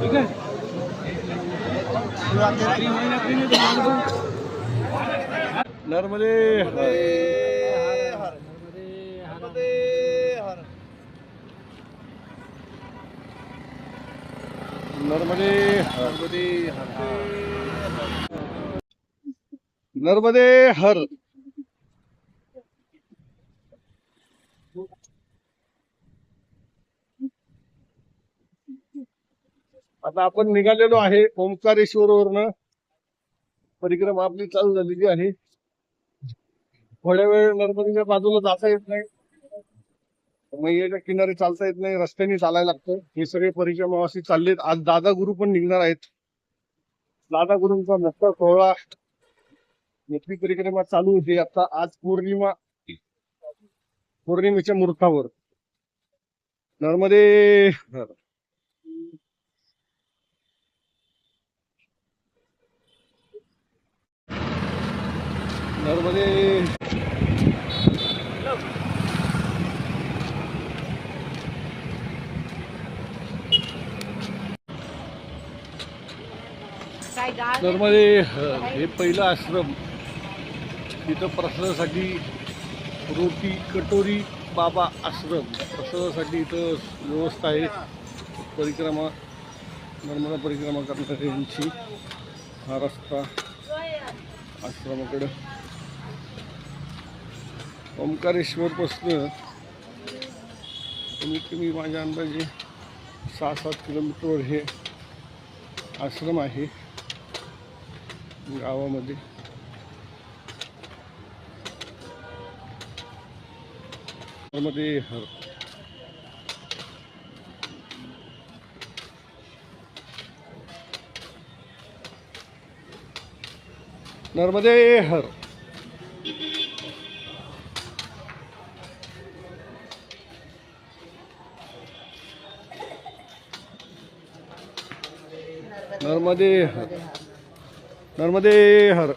ठीक आहे? नर्मदे नर्मदे नर्मदे हर. आता आपण निघालेलो आहे ओंकारेश्वर वरनं परिक्रमा आपली चालू झालेली आहे. थोड्या वेळ नर्मदेच्या बाजूला जाता येत नाही. मैयाच्या किनारी चालता येत नाही. रस्त्याने चालायला लागतं. हे सगळे परिक्रमावासी चाललेत. आज दादा गुरु पण निघणार आहेत. दादा गुरुंचा मोठा सोहळा. मोठी परिक्रमा चालू होती. आता आज पौर्णिमा. पौर्णिमेच्या मुहूर्तावर. नर्मदे! नर्मदे. नर्मदे हे पहिलं आश्रम. तिथं प्रसादासाठी रोटी कटोरी बाबा आश्रम. प्रसादासाठी इथं व्यवस्था आहे. परिक्रमा नर्मदा परिक्रमा करणाऱ्यांची हा रस्ता आश्रमाकडं. ओंकारेश्वरपासनं कमीत कमी माझ्या अंदाजे सहा सात किलोमीटरवर हे आश्रम आहे गावामध्ये. मध्ये हर नर्मदे हर नर्मदे हर. नर्मदे हर.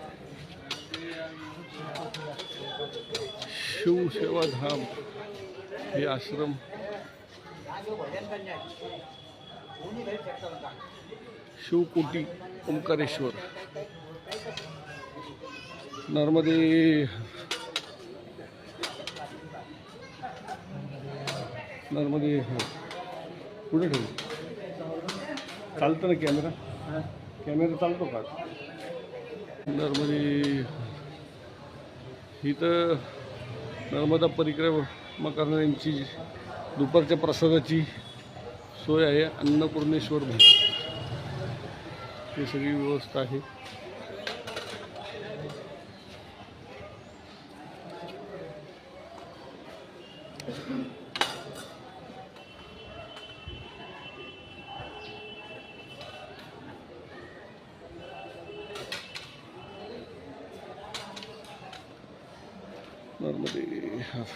शिवसेवाधाम हे आश्रम. शिवकोटी ओंकारेश्वर. नर्मदे नर्मदे कुठे ठेवू चालतं ना कॅमेरा कॅमेरा चालतो का? नर्मदे. तर नर्मदा परिक्रमा करणाऱ्यांची दुपारच्या प्रसादाची सोय आहे. अन्नपूर्णेश्वर ही सगळी व्यवस्था आहे. नर्मदे हर.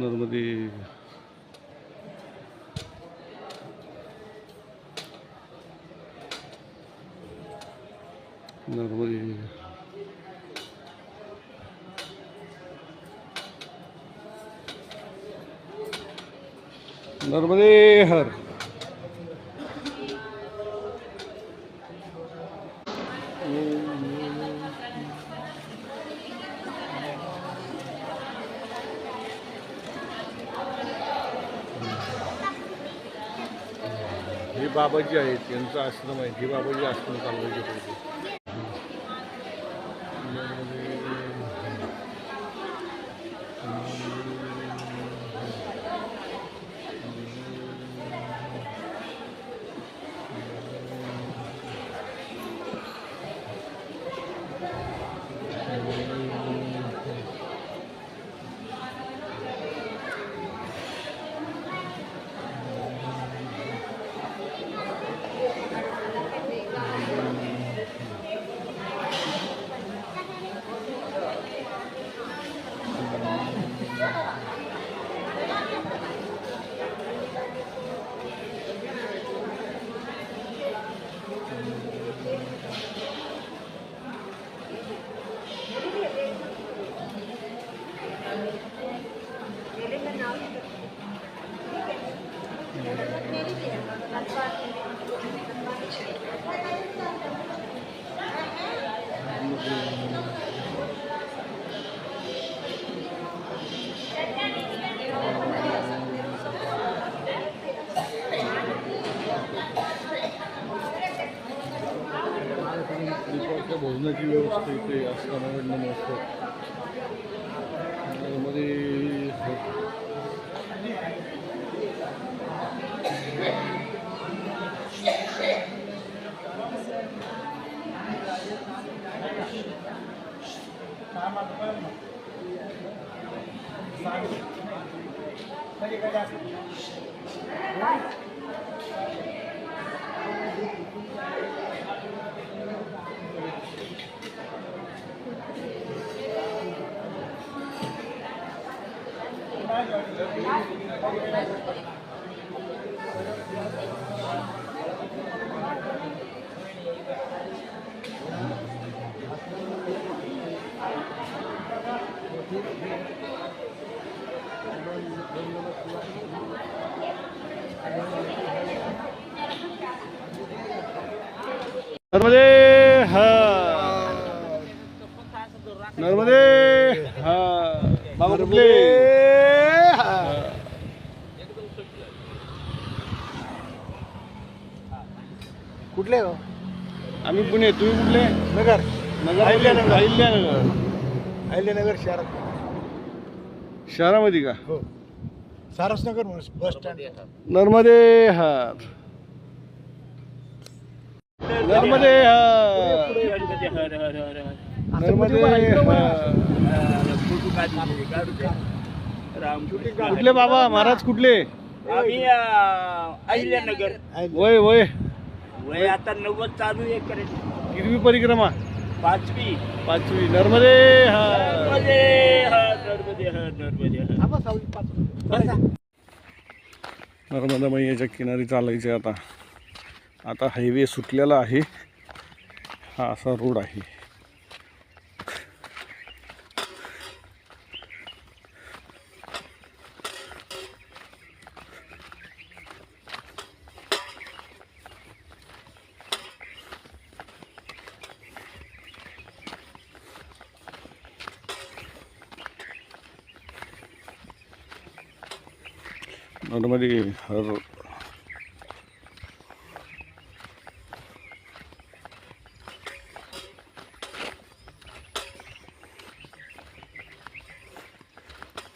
नर्मदे नर्मदे नर्मदे हर। हे बाबाजी आहेत त्यांचा आश्रम आहे. हे बाबाजी आश्रम चालवायचे पाहिजे भोजनाची व्यवस्था इथे असताना Thank you. मध्ये नर्मदे हा नर्मदे हा बाबा कुठले हा. कुठले हो आम्ही पुणे तुम्ही कुठले? नगर. नगर अहिल्यानगर. अहिल्यानगर. अहिल्यानगर शहरात. शहरामध्ये का? हो. सारसनगर म्हणून बस स्टँड नर्मदे हात. नर्मदे हात. नर्मदे हात. कुठले बाबा? महाराज कुठले? आम्ही अहिल्यानगर. वय वय. वय आता नव्वद चालू आहे करायची हिरवी परिक्रमा. पाचवी. पाचवी. नर्मदे हात नर्मदे हर नर्मदे हर नर्मदे हर नर्मदा मैयाच्या किनारी चालायचे आता. आता हायवे सुटलेला आहे. हा असा रोड आहे नॉर्मली हर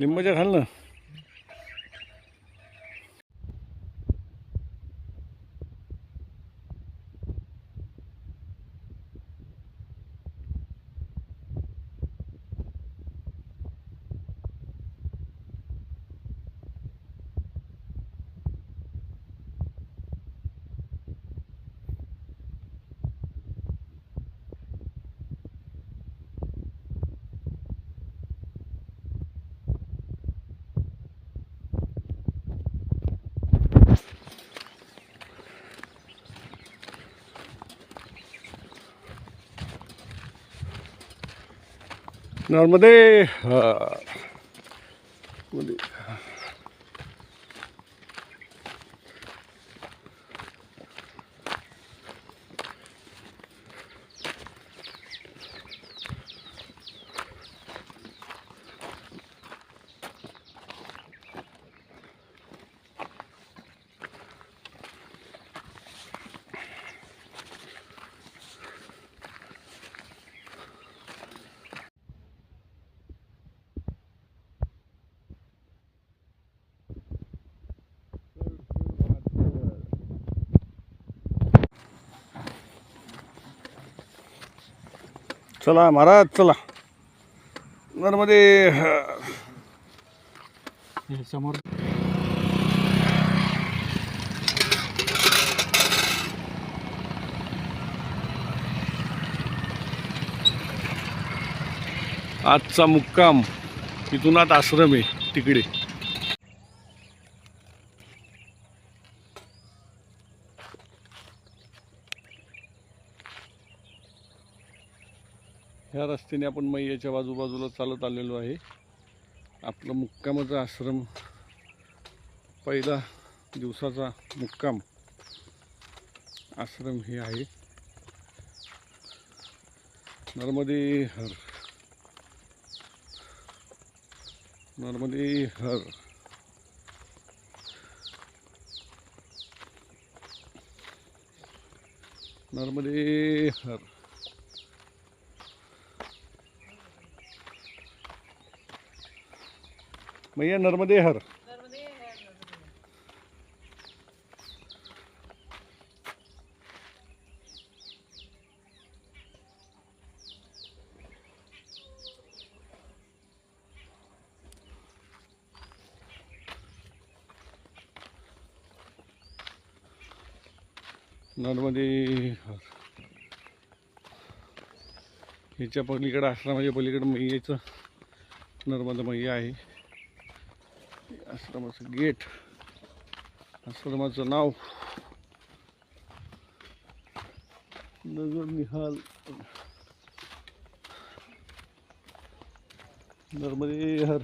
लिंबाच्या घाल ना नर्मदे चला महाराज चला. नर्मदे समोर आजचा मुक्काम इथून आश्रम आहे तिकडे. रस्त्याने आपण मैयाच्या बाजूबाजूला चालत आलेलो आहे. आपलं मुक्कामाचा आश्रम पहिला दिवसाचा मुक्काम आश्रम हे आहे. नर्मदे हर. नर्मदे हर. नर्मदे हर. मैया नर्मदे हर. नर्मदे हर. ह्याच्या पलीकडं आश्रमाच्या पलीकडं मैयाचं नर्मदा मैया आहे. आश्रमाचं गेट. आश्रमाचं नाव. नगर निहाल. नर्मदे हर.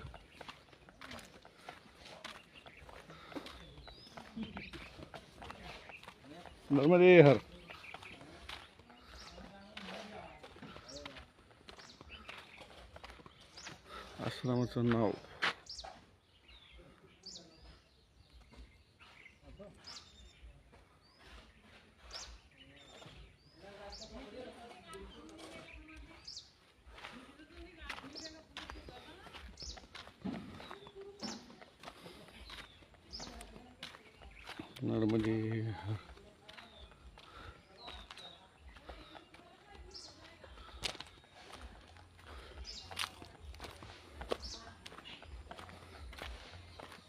नर्मदे हर. आश्रमाचं नाव नर्मदे हर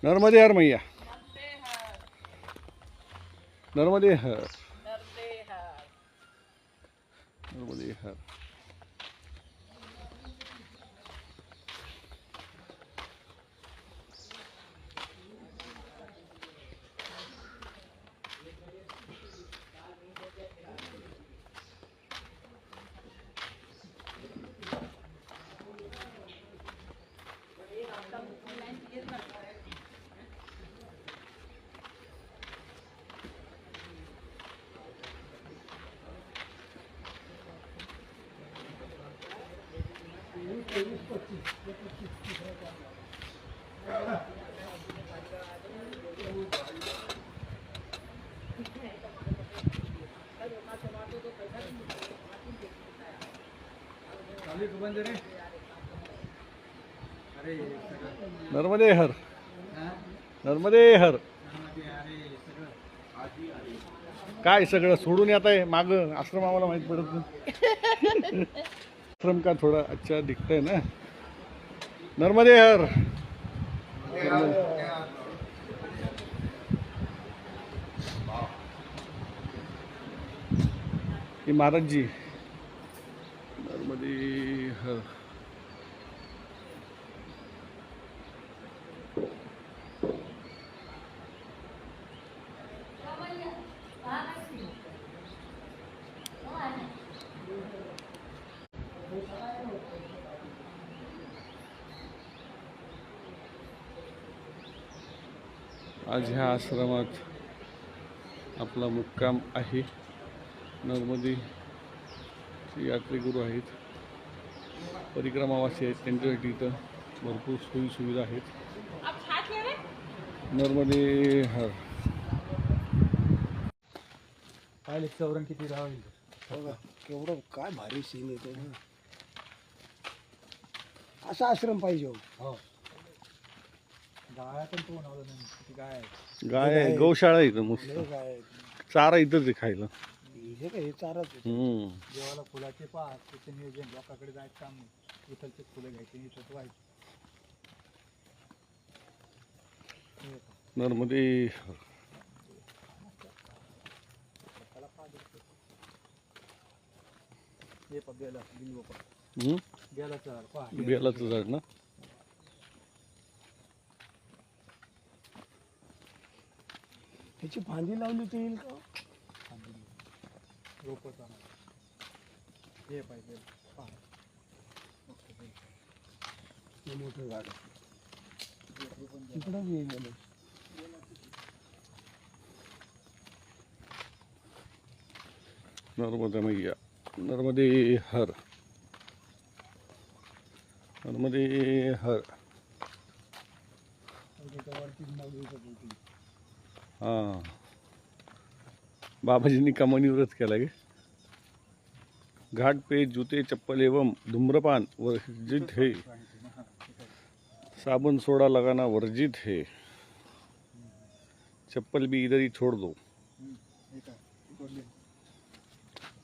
नर्मदे हर मैया। नर्मदे हर। नर्मदे हर। नर्मदे हर। काय सगळं सोडून येत आहे? माग आश्रम आम्हाला माहीत पडत नाही. आश्रम का थोडा अच्छा दिखता है ना? नर्मदे हर। हे महाराजजी नर्मदे हर। आज ह्या आश्रमात आपला मुक्काम आहे. नर्मदे यात्रेकरू आहेत. परिक्रमावासी आहेत त्यांच्यासाठी इथं भरपूर सोयी सुविधा आहेत. नर्मदे हर पाहिले चौरण किती राहील बघा केवढं काय भारी सीन येते ना. असा आश्रम पाहिजे हो. गाया पण तो नव्हता नाही किती काय आहे. गाय आहे, गौशाळा आहे इथं मस्त. लय काय चारा इथंच आहे खायला. हे काय हे चाराच आहे. हम्म. देवाला फुलाचे पाच त्याचं नियोजन लोकांकडे जायचं काम नाही. इथलचे फुलं घ्यायचे इथं व्हायचं. नर्मदे. हे? बेलाचं झाड पहा. बेलाचं झाड ना? त्याची फांदी लावली तर येईल का? रोपं चांगलं हे पाहिजे पहा ते मोठं झाड. तिकडं बी येईल नर्मदा मैया. नर्मदे हर. नर्मदे हर त्याच्यावरती लावली तर होती. हां. बाबाजींनी व्रत केला गे. घाट पे जूते चप्पल एवं धूम्रपान वर्जित हे. साबुन सोडा लगाना वर्जित है. चप्पल भी इधर ही छोड़ दो.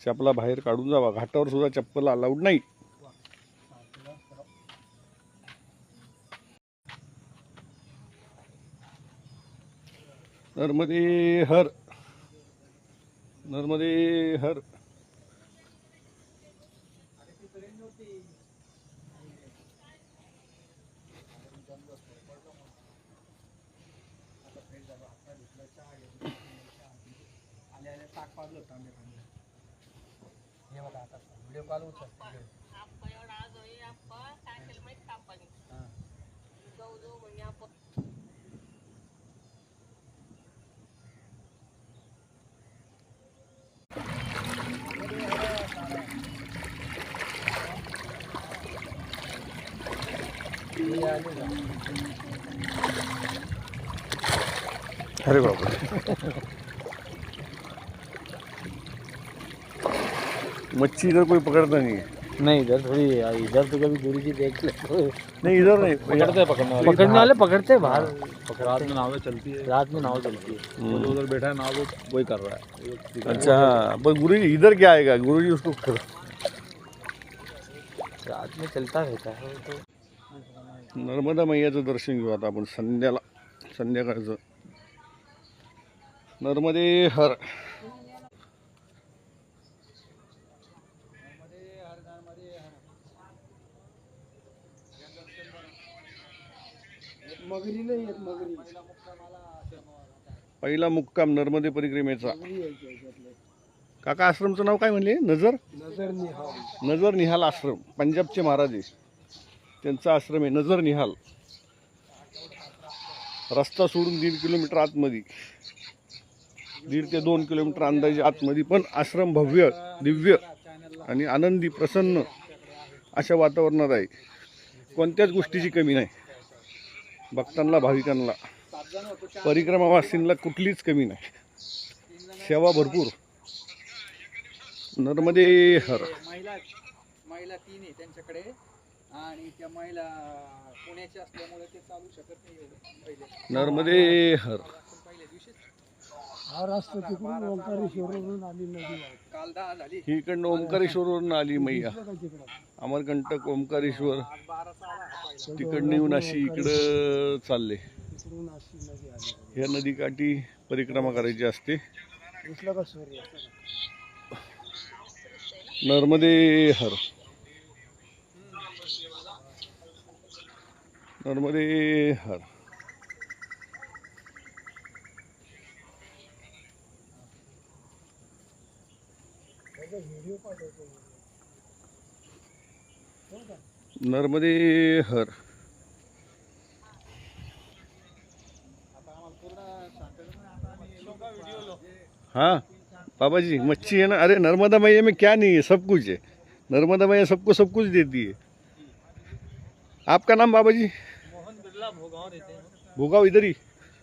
चपला बाहेर काढून जावा. घाटावर सुद्धा चप्पल अलाउड नाही. नर्मदे हर. नर्मदे हर. हे. व्हिडिओ अरे बाबा मच्छी इधर कोई पकड़ता नहीं है। नहीं इधर थोड़ी इधर तो कभी दूरी की देख ले नहीं इधर नहीं। पकड़ते हैं पकड़ने वाले। पकड़ने वाले पकड़ते हैं बाहर। रात में नाव चलती है। रात में नाव चलती है। वो जो उधर बैठा है नाव वो वही कर रहा है। अच्छा हाँ। पर गुरु जी इधर क्या आएगा? गुरु जी उसको रात में चलता रहता है तो। नर्मदा मैयाचं दर्शन घेऊ आता आपण संध्याला संध्याकाळचं. नर्मदे हर. मगरी नाही येत मगरी. पहिला मुक्काम नर्मदे परिक्रमेचा. काका आश्रमचं नाव काय म्हणले? नजर? नजर निहाल. नजर निहाल आश्रम पंजाबचे महाराज. त्यांचा आश्रम आहे नजर निहाल. रस्ता सोडून दीड किलोमीटर आतमध्ये. दीड ते दोन किलोमीटर अंदाजे आतमध्ये पण आश्रम भव्य दिव्य आणि आनंदी प्रसन्न अशा वातावरणात आहे. कोणत्याच गोष्टीची कमी नाही. भक्तांना भाविकांना. परिक्रमावासींना कुठलीच कमी नाही. सेवा भरपूर. नर्मदे हर. महिला महिला तीन आहे त्यांच्याकडे. आणि त्या महिला पुण्याच्या असल्यामुळे ते चालू शकत नाही एवढं. पहिले. नर्मदे हर. पण पहिल्या दिवशीच हा रस्ता तिकडून ओंकारेश्वरवरून आली नदी. वाहत. काल दहा झाली. ही इकडनं ओंकारेश्वरवरून आली मैया. का तिकडं अमरकंटक ओंकारेश्वर. आज बाराचा आला हा पहिला. तिकडनं येऊन अशी इकडं चालले. तिकडून अशी नदी आली. ह्या नदीकाठी परिक्रमा करायची असते. दिसलं का सूर्य नर्मदे हर. नर्मदे हर. नर्मदे हर. हाँ पापा जी मच्छी है ना? अरे नर्मदा मैया में क्या नहीं है सब कुछ है. नर्मदा मैया सबको सब कुछ देती है आपका नाम बाबा जी? मोहन बिरला भोगाव रहते हैं। भोगाव इधर ही?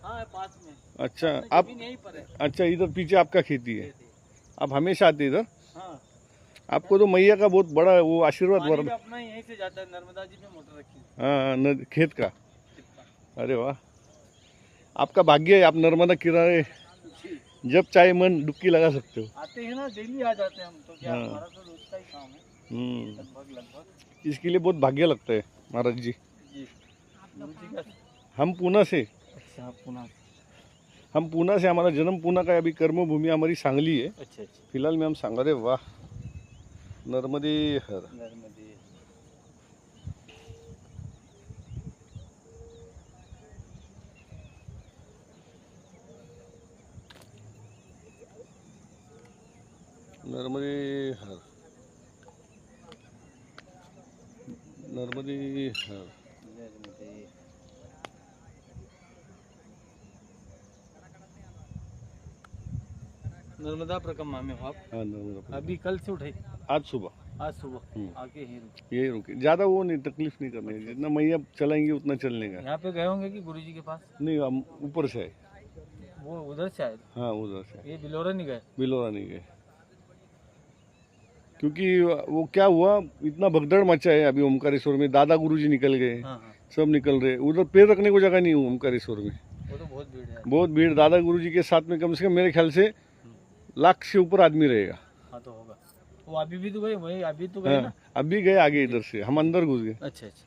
हाँ पास में। अच्छा आप ज़मीन यहीं पर है अच्छा इधर पीछे आपका खेती है। आप हमेशा आते इधर? हाँ। आपको तो मैया का बहुत बड़ा वो आशीर्वाद पानी अपना यहीं से जाता है नर्मदा जी में मोटर रखी है। हाँ खेत का? अरे वाह। आपका भाग्य है आप नर्मदा किनारे जब चाहे मन डुबकी लगा सकते हो। आते हैं ना डेली आ जाते हैं हम तो। क्या हाँ। हमारा तो रोज का ही काम है। हम्म, लगभग लगभग। इसके लिए बहुत भाग्य लगता है। महाराज जी. हम पूना से. हम पूना से हमारा जन्म पूना का अभी कर्मभूमि हमारी सांगली है. अच्छा अच्छा. फिलहाल में हम सांगा रहे वाह. नर्मदे हर. नर्मदे. नर्मदे हर. नर्मदे नर्मदा प्रकम में आप हाँ नर्मदा अभी कल से उठे आज सुबह। आज सुबह। हम्म। आके ही रुके। यही रुके। ज़्यादा वो नहीं तकलीफ़ नहीं करनी है जितना मैया चलाएँगे उतना चलने का। यहाँ पे गए होंगे कि गुरुजी के पास? नहीं हम ऊपर से आए। वो उधर से आए। हाँ उधर से ये बिलोरा नहीं गए? बिलोरा नहीं गए। क्योंकि वो क्या हुआ इतना भगदड़ मचा है अभी ओमकारेश्वर में दादा गुरुजी निकल गए हाँ हाँ। सब निकल रहे। उधर पैर रखने को जगह नहीं है ओमकारेश्वर में। वो तो बहुत भीड़ है। बहुत भीड़ दादा गुरुजी के साथ में कम से कम मेरे ख्याल से लाख से ऊपर आदमी रहेगा। हाँ तो होगा। वो अभी भी तो गए वही अभी तो गए हाँ ना? अभी गए आगे इधर से हम अंदर घुस गए। अच्छा अच्छा।